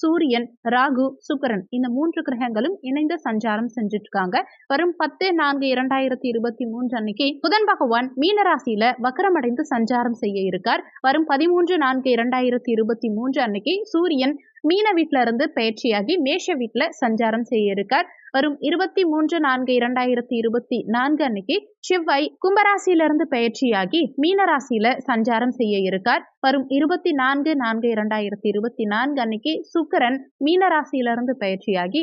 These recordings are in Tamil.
சூரியன் ராகு சுக்கரன் இந்த மூன்று கிரகங்களும் இணைந்து சஞ்சாரம் செஞ்சுட்டு இருக்காங்க வரும் பத்து நான்கு இரண்டாயிரத்தி இருபத்தி மூன்று அன்னைக்கு புதன் பகவான் மீனராசியில வக்கரமடைந்து சஞ்சாரம் செய்ய இருக்கார். வரும் பதிமூன்று நான்கு இரண்டாயிரத்தி இருபத்தி மூன்று அன்னைக்கு சூரியன் மீன வீட்டில இருந்து பயிற்சியாகி மேஷ வீட்ல சஞ்சாரம் செய்ய இருக்கார். வரும் இருபத்தி மூன்று நான்கு இரண்டாயிரத்தி இருபத்தி நான்கு அன்னைக்கு செவ்வாய் கும்பராசியிலிருந்து பயிற்சியாகி மீனராசியில சஞ்சாரம் செய்ய இருக்கார். வரும் இருபத்தி நான்கு நான்கு இரண்டாயிரத்தி இருபத்தி நான்கு அன்னைக்கு சுக்கரன் மீனராசியிலிருந்து பயிற்சியாகி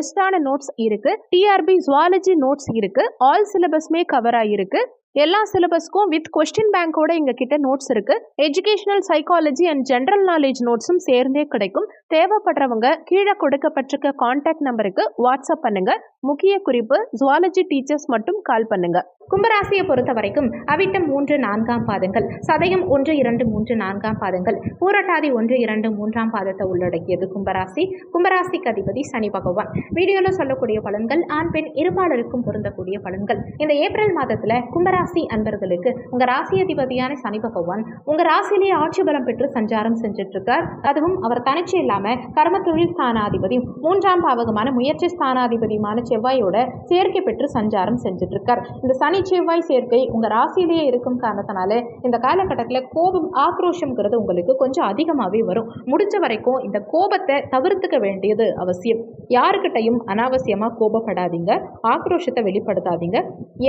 பெஸ்டான நோட்ஸ் இருக்கு. டிஆர்பி ஜுவாலஜி நோட்ஸ் இருக்கு. ஆல் சிலபஸ்மே கவர் ஆகிருக்கு எல்லா சிலபஸ்க்கும் வித் கொஸ்டின் பேங்கோட எங்க கிட்ட நோட்ஸ் இருக்கு. Educational psychology and general knowledge நோட்ஸும் சேர்ந்தே கிடைக்கும். தேவைப்படுறவங்க கீழே கொடுக்கப்பட்டிருக்க கான்டாக்ட் நம்பருக்கு வாட்ஸ்அப் பண்ணுங்க. முக்கிய குறிப்பு ஜுவாலஜி டீச்சர்ஸ் மட்டும் கால் பண்ணுங்க. கும்பராசியை பொறுத்த வரைக்கும் அவிட்டம் மூன்று நான்காம் பாதங்கள் சதயம் ஒன்று இரண்டு மூன்று நான்காம் பாதங்கள் பூரட்டாதி ஒன்று இரண்டு மூன்றாம் பாதத்தை உள்ளடக்கியது கும்பராசி. கும்பராசிக்கு அதிபதி சனி பகவான். வீடியோவில் சொல்லக்கூடிய பலன்கள் ஆண் பெண் இருபாலருக்கும் பொருந்தக்கூடிய பலன்கள். இந்த ஏப்ரல் மாதத்தில் கும்பராசி அன்பர்களுக்கு உங்க ராசி அதிபதியான சனி பகவான் உங்க ராசியிலேயே ஆட்சி பலம் பெற்று சஞ்சாரம் செஞ்சுட்டு இருக்கார் அதுவும் அவர் தனிச்சு இல்லாமல் கர்ம கர்மத்தொழில் ஸ்தானாதிபதி மூன்றாம் பாவகமான முயற்சி ஸ்தானாதிபதியுமான செவ்வாயோட சேர்க்கை பெற்று சஞ்சாரம் செஞ்சுட்டு இருக்கார் இந்த சனி செவ்வாய் சேர்க்கை உங்க ராசியிலேயே இருக்கும் காரணத்தினால இந்த காலகட்டத்தில் கோபம் ஆக்ரோஷம்ங்கிறது உங்களுக்கு கொஞ்சம் அதிகமாகவே வரும். முடிஞ்ச வரைக்கும் இந்த கோபத்தை தவிர்த்துக்க வேண்டியது அவசியம். யாருக்கிட்டையும் அனாவசியமாக கோபப்படாதீங்க ஆக்ரோஷத்தை வெளிப்படுத்தாதீங்க.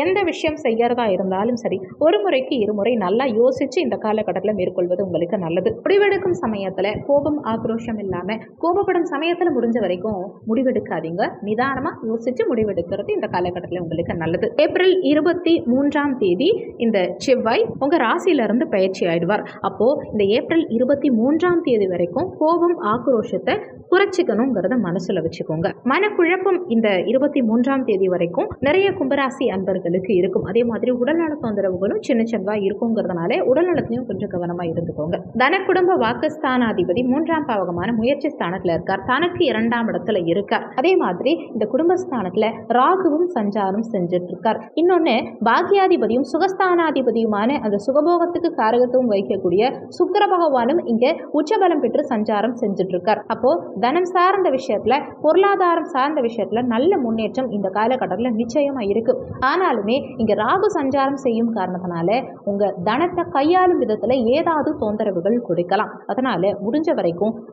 எந்த விஷயம் செய்யறதா இருந்தாலும் சரி ஒரு முறைக்கு இருமுறை நல்லா யோசிச்சு இந்த காலகட்டத்தில் மேற்கொள்வது உங்களுக்கு நல்லது. முடிவெடுக்கும் சமயத்தில் கோபம் ஆக்ரோஷம் இல்லாமல் கோபப்படும் சமயத்தில் முடிஞ்ச வரைக்கும் முடிவெடுக்காதீங்க. நிதானமாக யோசிச்சு முடிவெடுக்கிறது இந்த காலகட்டத்தில் உங்களுக்கு நல்லது. ஏப்ரல் இருபத்தி மூன்றாம் தேதி இந்த செவ்வாய் உங்கள் ராசியிலிருந்து பயிற்சி ஆயிடுவார். அப்போது இந்த ஏப்ரல் இருபத்தி மூன்றாம் தேதி வரைக்கும் கோபம் ஆக்ரோஷத்தை குறைச்சிக்கணுங்கிறத மனசுல வச்சுக்கோங்க. மனக்குழப்பம் இந்த இருபத்தி மூன்றாம் தேதி வரைக்கும் நிறைய கும்பராசி அன்பர்களுக்கு இருக்கும். அதே மாதிரி உடல்நல தொந்தரவுகளும் சின்ன சின்னதாக இருக்குங்கிறதுனால உடல்நலத்தையும் கொஞ்சம் கவனமா இருந்துக்கோங்க. தன குடும்ப வாக்குஸ்தானாதிபதி மூன்றாம் பாவகமான முயற்சி ஸ்தானத்துல இருக்கார். தனக்கு இரண்டாம் இடத்துல இருக்கார் அதே மாதிரி இந்த குடும்பஸ்தானத்துல ராகுவும் சஞ்சாரம் செஞ்சுட்டு இருக்கார் இன்னொன்னு பாக்கியாதிபதியும் சுகஸ்தானாதிபதியுமான அந்த சுகபோகத்துக்கு காரகத்துவம் வகிக்கக்கூடிய சுக்கர பகவானும் இங்க உச்சபலம் பெற்று சஞ்சாரம் செஞ்சுட்டு இருக்கார் அப்போ தனம் சார்ந்த விஷயத்துல பொருளாதாரம் சார்ந்த விஷயத்துல நல்ல முன்னேற்றம் இந்த காலகட்டத்தில் நிச்சயமா இருக்கு. ஆனாலுமே இங்க ராகு சஞ்சாரம் செய்யும் காரணத்தினால உங்க தனத்தை கையாளும் விதத்துல ஏதாவது தொந்தரவுகள் கொடுக்கலாம். அதனால முடிஞ்ச வரைக்கும்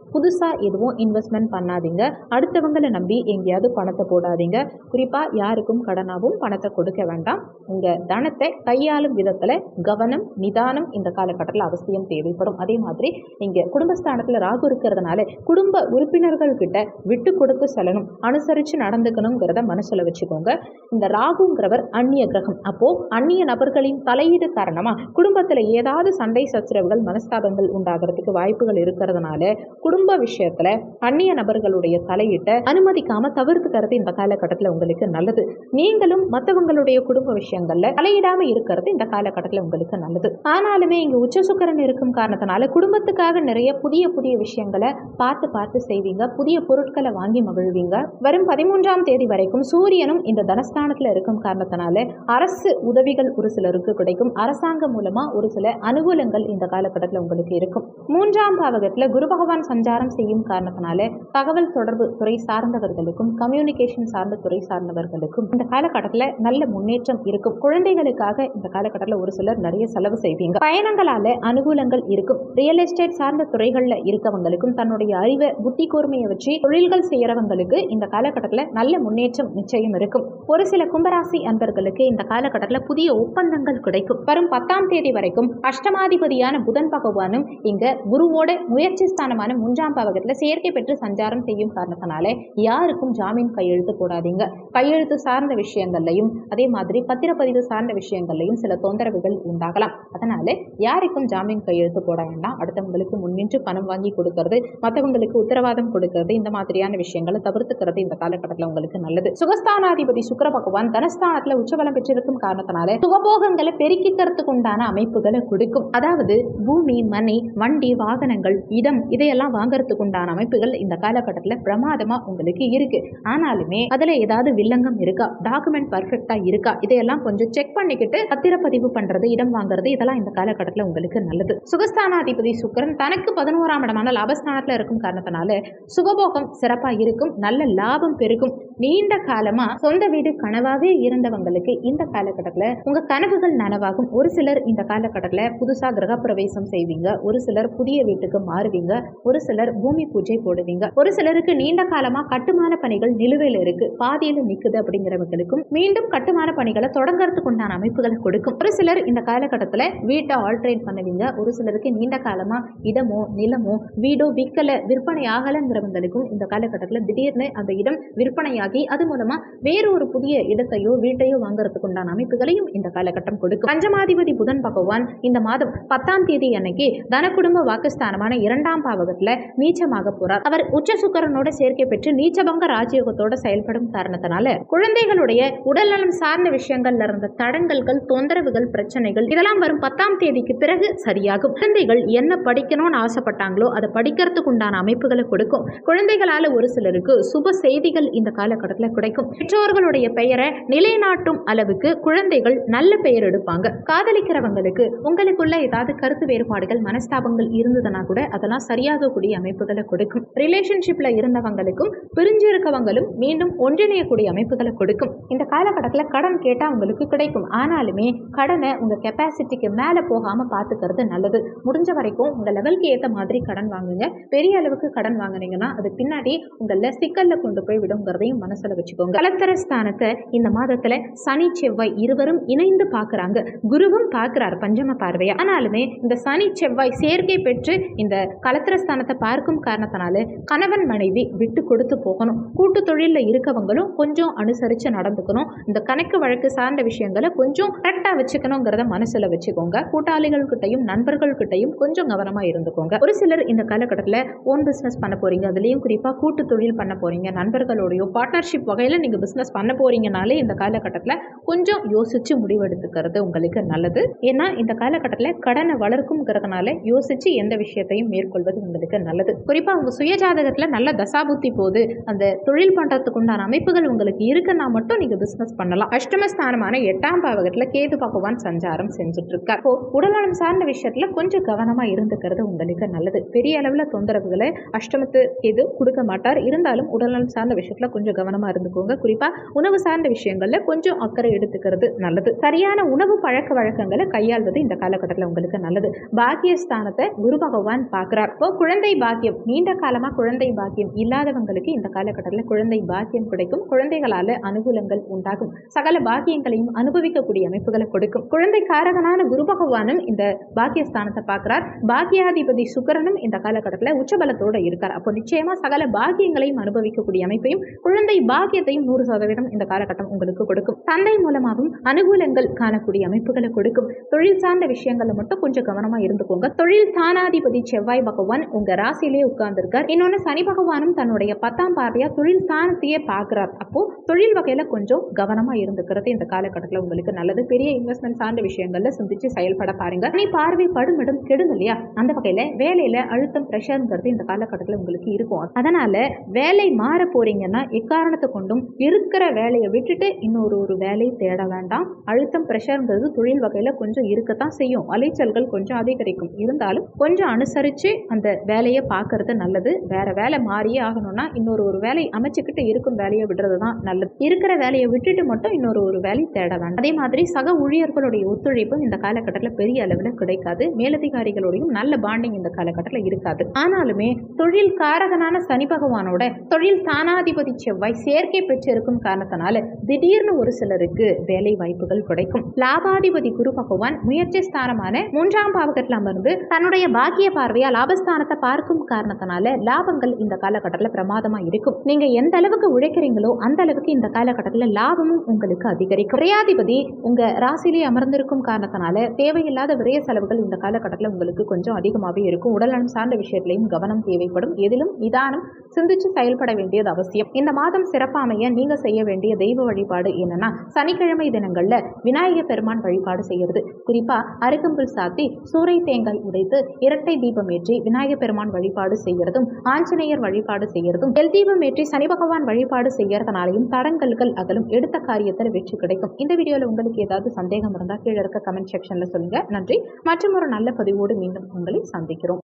புதுசா எதுவும் இன்வெஸ்ட்மெண்ட் பண்ணாதீங்க. அடுத்தவங்களை நம்பி எங்கேயாவது பணத்தை போடாதீங்க. குறிப்பா யாருக்கும் கடனாகவும் பணத்தை கொடுக்க வேண்டாம். உங்கள் தனத்தை கையாளும் விதத்துல கவனம் நிதானம் இந்த காலகட்டத்தில் அவசியம் தேவைப்படும். அதே மாதிரி நீங்கள் குடும்பஸ்தானத்துல ராகு இருக்கிறதுனால குடும்ப உறுப்பினர்கள் கிட்ட விட்டு கொடுத்து செல்லணும். அனுசரித்து நடந்துக்கணுங்கிறத மனசில் வச்சுக்கோங்க. இந்த ராகுங்கிறவர் அந்நிய கிரகம். அப்போ அந்நிய நபர்களின் தலையீடு காரணமாக குடும்பத்தில் ஏதாவது சண்டை சச்சரவுகள் மனஸ்தாபங்கள் உண்டாகிறதுக்கு வாய்ப்புகள் இருக்கிறதுனால குடும்ப விஷயத்துல அந்நிய நபர்களுடைய தலையிட்ட அனுமதிக்காம தவிர்த்துக்கிறது இந்த காலகட்டத்தில் உங்களுக்கு நல்லது. நீங்களும் மற்றவங்களுடைய குடும்ப விஷயங்கள்ல தலையிடாம இருக்கிறது இந்த காலகட்டத்தில் உங்களுக்கு நல்லது. ஆனாலுமே இங்க உச்ச சுக்கரன் இருக்கும் காரணத்தினால குடும்பத்துக்காக நிறைய புதிய புதிய விஷயங்களை பார்த்து பார்த்து செய்வீங்க. புதிய பொருட்களை வாங்கி மகிழ்வீங்க. வரும் பதிமூன்றாம் தேதி வரைக்கும் சூரியனும் இந்த தனஸ்தானத்தில் இருக்கும் காரணத்தினால அரசு உதவிகள் ஒரு சிலருக்கு கிடைக்கும். அரசாங்கம் மூலமா ஒரு சில அனுகூலங்கள் இந்த காலகட்டத்தில் உங்களுக்கு இருக்கும். மூன்றாம் பாவகத்தில் குரு பகவான் சஞ்சாரம் செய்யும் காரணத்தினால தகவல் தொடர்பு துறை சார்ந்தவர்களுக்கும் கம்யூனிகேஷன் சார்ந்த துறை சார்ந்தவர்களுக்கும் இந்த காலகட்டத்தில் நல்ல முன்னேற்றம் இருக்கும். குழந்தைகளுக்காக இந்த காலகட்டத்தில் ஒரு சிலர் நிறைய செலவு செய்வீங்க. பயணங்களால அனுகூலங்கள் இருக்கும். ரியல் எஸ்டேட் சார்ந்த துறைகளில் இருக்கவங்களுக்கும் தன்னுடைய அறிவை புத்தி கூர்மையை வச்சு தொழில்கள் செய்யறவங்களுக்கு இந்த காலகட்டத்தில் நல்ல முன்னேற்றம் நிச்சயம் இருக்கும். ஒரு சில கும்பராசி அன்பர்களுக்கு இந்த காலகட்டத்தில் புதிய ஒப்பந்தங்கள் கிடைக்கும். வரும் பத்தாம் தேதி வரைக்கும் அஷ்டமாதிபதியான புதன் பகவானும் இங்க குருவோட முயற்சி ஸ்தானமான மூன்றாம் பாவகத்தில் சேர்க்கை பெற்று சஞ்சாரம் செய்யும் காரணத்தினால யாருக்கும் ஜாமீன் கையெழுத்து போடாதீங்க. கையெழுத்து சார்ந்த விஷயங்கள்லையும் அதே மாதிரி பத்திரப்பதிவு சார்ந்த விஷயங்கள்லையும் சில தொந்தரவுகள் உண்டாகலாம். அதனால யாருக்கும் ஜாமீன் கையெழுத்து போட வேண்டாம். அடுத்தவங்களுக்கு முன்னின்று பணம் வாங்கி கொடுக்கறது மற்றவங்களுக்கு உத்தரவாதம் கொடுக்கறது இந்த மாதிரியான விஷயங்களை தவிர்த்துக்கிறது இந்த காலகட்டத்தில் உங்களுக்கு நல்லது. சுகஸ்தானாதிபதி சுக்கிர பகவான் தனஸ்தானத்துல உச்சபலம் பெற்றிருக்கும் காரணத்தினால சுகபோகங்களை பெருக்கிக்கிறதுக்கு உண்டான அமைப்புகளை கொடுக்கும். அதாவது பூமி மனை வண்டி வாகனங்கள் இடம் இதையெல்லாம் வாங்குறதுக்கு உண்டான அமைப்புகள் இந்த காலகட்டத்தில் பிரமாதமா உங்களுக்கு இருக்கு. ஆனாலுமே அதுல ஏதாவது வில்லங்கம் இருக்கா? டாக்குமெண்ட் பர்ஃபெக்டா இருக்கா? இதையெல்லாம் கொஞ்சம் செக் பண்ணிக்கிட்டு பத்திரப்பதிவு பண்றது இடம் வாங்குறது இதெல்லாம் இந்த காலகட்டத்தில் உங்களுக்கு நல்லது. சுகஸ்தானாதிபதி சுக்கரன் தனக்கு பதினோராம் இடமான லாபஸ்தானத்தில் இருக்கும் காரணத்தினால சுகபோகம் சிறப்பா இருக்கும் நல்ல லாபம் பெருகும் நீண்ட காலமா சொந்த வீடு கனவாவே இருந்தவங்களுக்கு இந்த காலகட்டத்தில் உங்க கனவுகள் நனவாகும். ஒரு சிலர் இந்த காலகட்டத்தில் புதுசா கிரகப்பிரவேசம் செய்வீங்க ஒரு சிலர் புதிய வீட்டுக்கு மாறுவீங்க ஒரு சிலர் பூமி பூஜை போடுவீங்க. ஒரு சிலருக்கு நீண்ட காலமா கட்டுமான பணிகள் நிலுவையில் இருக்கு. பாதியில நிக்குது அப்படிங்கிறவங்களுக்கும் மீண்டும் கட்டுமான பணிகளை தொடங்கறதுக்கு உண்டான அமைப்புகளை கொடுக்கும். ஒரு சிலர் இந்த காலகட்டத்தில் வீட்டை ஆல்ட்ரேட் பண்ணுவீங்க. ஒரு சிலருக்கு நீண்ட காலமா இடமோ நிலமோ வீடோ விற்கல விற்பனை ஆகலைங்கிறவங்களுக்கும் இந்த காலகட்டத்தில் திடீர்னு அந்த இடம் விற்பனையாகி அது மூலமா வேறு ஒரு புதிய இடத்தையோ வீட்டையோ வாங்குறதுக்கு உண்டான அமைப்புகளையும் இந்த காலகட்டம் கொடுக்கும். பஞ்சமாதிபதி புதன் பகவான் இந்த மாதம் பத்தாம் தேதி அன்னைக்கு தனக்குடும்ப வாக்குஸ்தானமான இரண்டாம் பாவகத்துல நீச்சமாக போறார். அவர் உச்ச சுக்கரனோட சேர்க்கை பெற்று நீச்சபங்க ராஜயோகத்தோட செயல்படும் காரணத்தினால குழந்தைகளுடைய உடல்நலம் சார்ந்த விஷயங்கள்ல இருந்த தடங்கல்கள் தொந்தரவுகள் பிரச்சனைகள் இதெல்லாம் வரும் பத்தாம் தேதிக்கு பிறகு சரியாகும். குழந்தைகள் என்ன படிக்கணும்னு ஆசைப்பட்டாங்களோ அதை படிக்கிறதுக்கு உண்டான அமைப்புகளை கொடுக்கும். குழந்தைகளால ஒரு சிலருக்கு சுப செய்திகள் இந்த காலகட்டத்தில் கிடைக்கும். பெற்றோர்களுடைய பெயரை நிலைநாட்டும் அளவுக்கு குழந்தைகள் நல்ல பெயர் எடுப்பாங்க. காதலிக்கிறவங்களுக்கு உங்களுக்குள்ள ஏதாவது கருத்து வேறுபாடுகள் மனஸ்தாபங்கள் இருந்ததுன்னா கூட அதெல்லாம் சரியாகக்கூடிய அமைப்பு கொடுக்கும். ரிலேஷன்ஷிப்ல இருந்தவங்களுக்கும் பிரிஞ்சு இருக்கவங்களும் மீண்டும் ஒன்றிணையக்கூடிய அமைப்புகளை கொடுக்கும். இந்த காலகட்டத்தில் கடன் கேட்டால் உங்களுக்கு கிடைக்கும். ஆனாலுமே கடனை உங்க கெப்பாசிட்டிக்கு மேலே போகாம பார்த்துக்கிறது நல்லது. முடிஞ்ச வரைக்கும் உங்க லெவலுக்கு ஏற்ற மாதிரி கடன் வாங்குங்க. பெரிய அளவுக்கு கடன் வாங்குனீங்கன்னா அது பின்னாடி உங்களை சிக்கல்ல கொண்டு போய் விடுங்கிறதையும் மனசுல வச்சுக்கோங்க. கலத்தர ஸ்தானத்தை இந்த மாதத்துல சனி செவ்வாய் இருவரும் இணைந்து பார்க்கறாங்க குருவும் பார்க்கிறார் பஞ்சம பார்வையா. ஆனாலுமே இந்த சனி செவ்வாய் சேர்க்கை பெற்று இந்த கலத்திர ஸ்தானத்தை பார்க்கும் காரணத்தினால கணவன் மனைவி விட்டு கொடுத்து போகணும். கூட்டு தொழிலில் இருக்கவங்களும் கொஞ்சம் அனுசரித்து நடந்துக்கணும். இந்த கணக்கு வழக்கு சார்ந்த விஷயங்களை கொஞ்சம் கரெக்டாக வச்சுக்கணுங்கிறத மனசில் வச்சுக்கோங்க. கூட்டாளிகள்கிட்டையும் நண்பர்கள்கிட்டையும் கொஞ்சம் கவனமாக இருந்துக்கோங்க. ஒரு சிலர் இந்த காலகட்டத்தில் ஓன் பிஸ்னஸ் பண்ண போகிறீங்க அதுலேயும் குறிப்பாக கூட்டு தொழில் பண்ண போகிறீங்க நண்பர்களோடையோ பார்ட்னர்ஷிப் வகையில் நீங்கள் பிஸ்னஸ் பண்ண போகிறீங்கனாலே இந்த காலகட்டத்தில் கொஞ்சம் யோசித்து முடிவெடுத்துக்கிறது உங்களுக்கு நல்லது. ஏன்னா இந்த காலகட்டத்தில் கடனை வளர்க்குங்கிறதுனால யோசித்து எந்த விஷயத்தையும் மேற்கொள்வது உங்களுக்கு நல்லது. குறிப்பாக உங்கள் சுய ஜாதகத்தில் நல்ல தசாபுத்தி போது அந்த தொழில் பண்ணுறதுக்கு உண்டான அமைப்புகள் உங்களுக்கு இருக்குன்னா மட்டும் நீங்கள் பிஸ்னஸ் பண்ணலாம். அஷ்டமஸ்தானமான எட்டாம் பாவகத்தில் கேது பகவான் சஞ்சாரம் செஞ்சுட்ருக்கார் இப்போ உடல்நலம் சார்ந்த விஷயத்தில் கொஞ்சம் கவனமாக இருந்துக்கிறது உங்களுக்கு நல்லது. பெரிய அளவில் தொந்தரவுகளை அஷ்டமத்து கேது கொடுக்க மாட்டார். இருந்தாலும் உடல்நலம் சார்ந்த விஷயத்தில் கொஞ்சம் கவனமாக இருந்துக்கோங்க. குறிப்பாக உணவு சார்ந்த விஷயங்களில் கொஞ்சம் அக்கறை எடுத்துக்கிறது நல்லது. சரியான உணவு பழக்க வழக்கங்களை கையாள்வது இந்த காலகட்டத்தில் உங்களுக்கு நல்லது. பாக்கியஸ்தானத்தை குரு பகவான் பார்க்குறார். இப்போ குழந்தை பாக்கியம் நீண்ட காலமாக குழந்தை பாக்கியம் இல்லாதவங்களுக்கு இந்த காலகட்டத்தில் குழந்தை பாக்கியம் கிடைக்கும். குழந்தைகளால் அனுகூலங்கள் உண்டாகும். சகல பாக்கியங்களையும் அனுபவிக்கக்கூடிய அமைப்புகளை கொடுக்கும். குழந்தை காரகனான குரு பகவானும் இந்த பாக்கியஸ்தானத்தை பார்க்குறார். பாக்கியாதிபதி சுக்கரனும் இந்த காலகட்டத்தில் உச்சபலத்தோடு இருக்கார். அப்போ நிச்சயமா சகல பாக்கியங்களையும் அனுபவிக்கக்கூடிய அமைப்பையும் குழந்தை பாக்கியத்தையும் நூறு சதவீதம் இந்த காலகட்டம் உங்களுக்கு கொடுக்கும். தந்தை மூலமாகவும் அனுகூலங்கள் காணக்கூடிய அமைப்புகளை கொடுக்கும். தொழில் சார்ந்த விஷயங்களை மட்டும் கொஞ்சம் கவனமா இருந்துக்கோங்க. தொழில் தானாதிபதி செவ்வாய் பகவான் உங்க ராசியிலே அப்படியே உட்கார்ந்துருக்கார். இன்னொன்று சனி பகவானும் தன்னுடைய பத்தாம் பார்வையாக தொழில் ஸ்தானத்தையே பார்க்குறார். அப்போ தொழில் வகையில் கொஞ்சம் கவனமாக இருந்துக்கிறது இந்த காலகட்டத்தில் உங்களுக்கு நல்லது. பெரிய இன்வெஸ்ட்மெண்ட் சார்ந்த விஷயங்களில் சிந்திச்சு செயல்பட பாருங்க. நீ பார்வை படுமிடம் கெடும் இல்லையா? அந்த வகையில் வேலையில் அழுத்தம் ப்ரெஷருங்கிறது இந்த காலகட்டத்தில் உங்களுக்கு இருக்கும். அதனால் வேலை மாற போறீங்கன்னா எக்காரணத்தை கொண்டும் இருக்கிற வேலையை விட்டுட்டு இன்னொரு ஒரு வேலையை தேட வேண்டாம். அழுத்தம் ப்ரெஷருங்கிறது தொழில் வகையில் கொஞ்சம் இருக்கத்தான் செய்யும். அலைச்சல்கள் கொஞ்சம் அதிகரிக்கும். இருந்தாலும் கொஞ்சம் அனுசரித்து அந்த வேலையை பார்க்கறது நல்லது. வேற வேலை மாறியே ஆகணும்னா இன்னொரு ஒரு வேலை அமைச்சுக்கிட்டு இருக்கும் வேலையை வேலையை விடுறது தான் நல்லது. இருக்கிற வேலையை விட்டுட்டு மட்டும் இன்னொரு ஒரு வேலை தேட வேண்டாம். அதே மாதிரி சக ஊழியர்களுடைய ஒத்துழைப்பும் இந்த காலகட்டத்தில் பெரிய அளவில் கிடைக்காது. மேலதிகாரிகளோடையும் நல்ல பாண்டிங் இந்த காலகட்டத்தில் இருக்காது. ஆனாலுமே தொழில் காரகனான சனி பகவானோட தொழில் தானாதிபதி செவ்வாய் சேர்க்கை பெற்றிருக்கும் காரணத்தினால திடீர்னு ஒரு சிலருக்கு வேலை வாய்ப்புகள் கிடைக்கும். லாபாதிபதி குரு பகவான் முயற்சி ஸ்தானமான மூன்றாம் பாவகத்தில் அமர்ந்து தன்னுடைய பாக்கிய பார்வையா லாபஸ்தானத்தை பார்க்கும் காரணத்தினால லாபங்கள் இந்த காலகட்டத்தில் பிரமாதமா இருக்கும். நீங்க எந்த அளவுக்கு உழைக்கிறீங்களோ அந்த அளவுக்கு இந்த காலகட்டத்தில் லாபமும் உங்களுக்கு அதிகரிக்கும். விரையாதிபதி உங்க ராசியிலே அமர்ந்திருக்கும் காரணத்தினால தேவையில்லாத விரைய செலவுகள் இந்த காலகட்டத்தில் உங்களுக்கு கொஞ்சம் அதிகமாகவே இருக்கும். உடல்நலம் சார்ந்த விஷயத்திலையும் கவனம் தேவைப்படும். எதிலும் நிதானம் சிந்திச்சு செயல்பட வேண்டியது அவசியம். இந்த மாதம் சிறப்பாமைய நீங்க செய்ய வேண்டிய தெய்வ வழிபாடு என்னன்னா சனிக்கிழமை தினங்கள்ல விநாயகர் பெருமான் வழிபாடு செய்யறது. குறிப்பா அருகம்புல் சாத்தி சூறை தேங்காய் உடைத்து இரட்டை தீபம் ஏற்றி விநாயகர் பெருமான் வழிபாடு செய்யறதும் ஆஞ்சநேயர் வழிபாடு செய்யறதும் எல் தீபம் ஏற்றி சனி பகவான் வழிபாடு செய்யறதுனாலையும் தடங்கல்கள் அகலும் எடுத்த காரியத்தில் வெற்றி கிடைக்கும். இந்த வீடியோல உங்களுக்கு ஏதாவது சந்தேகம் இருந்தால் கீழே இருக்க கமெண்ட் செக்ஷன்ல சொல்லுங்க. நன்றி. மற்றும் ஒரு நல்ல பதிவோடு மீண்டும் உங்களை சந்திக்கிறோம்.